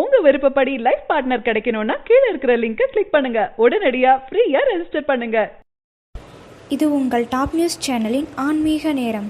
உங்க விருப்பப்படி life partner கிடைக்கணும்னா கீழே இருக்கிற லிங்கை கிளிக் பண்ணுங்க. உடனடியா ஃப்ரீயா ரெஜிஸ்டர் பண்ணுங்க. இது உங்கள் டாப் நியூஸ் சேனலின் ஆன்மீக நேரம்.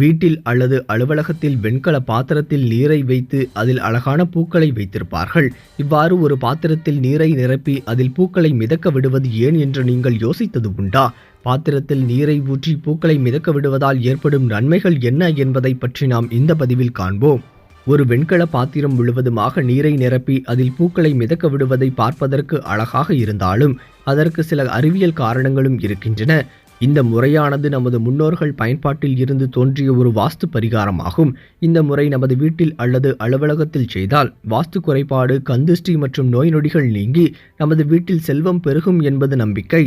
வீட்டில் அல்லது அலுவலகத்தில் வெண்கல பாத்திரத்தில் நீரை வைத்து அதில் அழகான பூக்களை வைத்திருப்பார்கள். இவ்வாறு ஒரு பாத்திரத்தில் நீரை நிரப்பி அதில் பூக்களை மிதக்க விடுவது ஏன் என்று நீங்கள் யோசித்தது உண்டா? பாத்திரத்தில் நீரை ஊற்றி பூக்களை மிதக்க விடுவதால் ஏற்படும் நன்மைகள் என்ன என்பதை பற்றி நாம் இந்த பதிவில் காண்போம். ஒரு வெண்கல பாத்திரம் முழுவதுமாக நீரை நிரப்பி அதில் பூக்களை மிதக்க விடுவதை பார்ப்பதற்கு அழகாக இருந்தாலும் அதற்கு சில அறிவியல் காரணங்களும் இருக்கின்றன. இந்த முறையானது நமது முன்னோர்கள் பயன்பாட்டில் இருந்து தோன்றிய ஒரு வாஸ்து பரிகாரமாகும். இந்த முறை நமது வீட்டில் அல்லது அலுவலகத்தில் செய்தால் வாஸ்து குறைபாடு கந்துஷ்டி மற்றும் நோய் நொடிகள் நீங்கி நமது வீட்டில் செல்வம் பெருகும் என்பது நம்பிக்கை.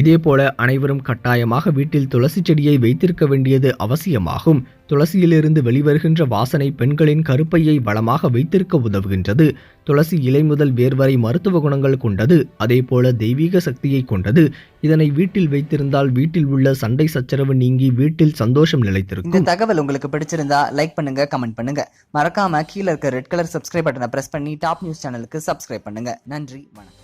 இதேபோல அனைவரும் கட்டாயமாக வீட்டில் துளசி செடியை வைத்திருக்க வேண்டியது அவசியமாகும். துளசியிலிருந்து வெளிவருகின்ற வாசனை பெண்களின் கருப்பையை வளமாக வைத்திருக்க உதவுகின்றது. துளசி இலை முதல் வேர் வரை மருத்துவ குணங்கள் கொண்டது அதேபோல தெய்வீக சக்தியை கொண்டது. இதனை வீட்டில் வைத்திருந்தால் வீட்டில் உள்ள சண்டை சச்சரவு நீங்கி வீட்டில் சந்தோஷம் இந்த நிலைத்திருக்கும் தகவல் உங்களுக்கு பிடிச்சிருந்தா லைக் பண்ணுங்க கமெண்ட் பண்ணுங்க. மறக்காம கீழ இருக்க ரெட் கலர் சப்ஸ்கிரைப் பட்டனை பிரஸ் பண்ணி டாப் நியூஸ் சேனலுக்கு சப்ஸ்கிரைப் பண்ணுங்க. நன்றி வணக்கம்.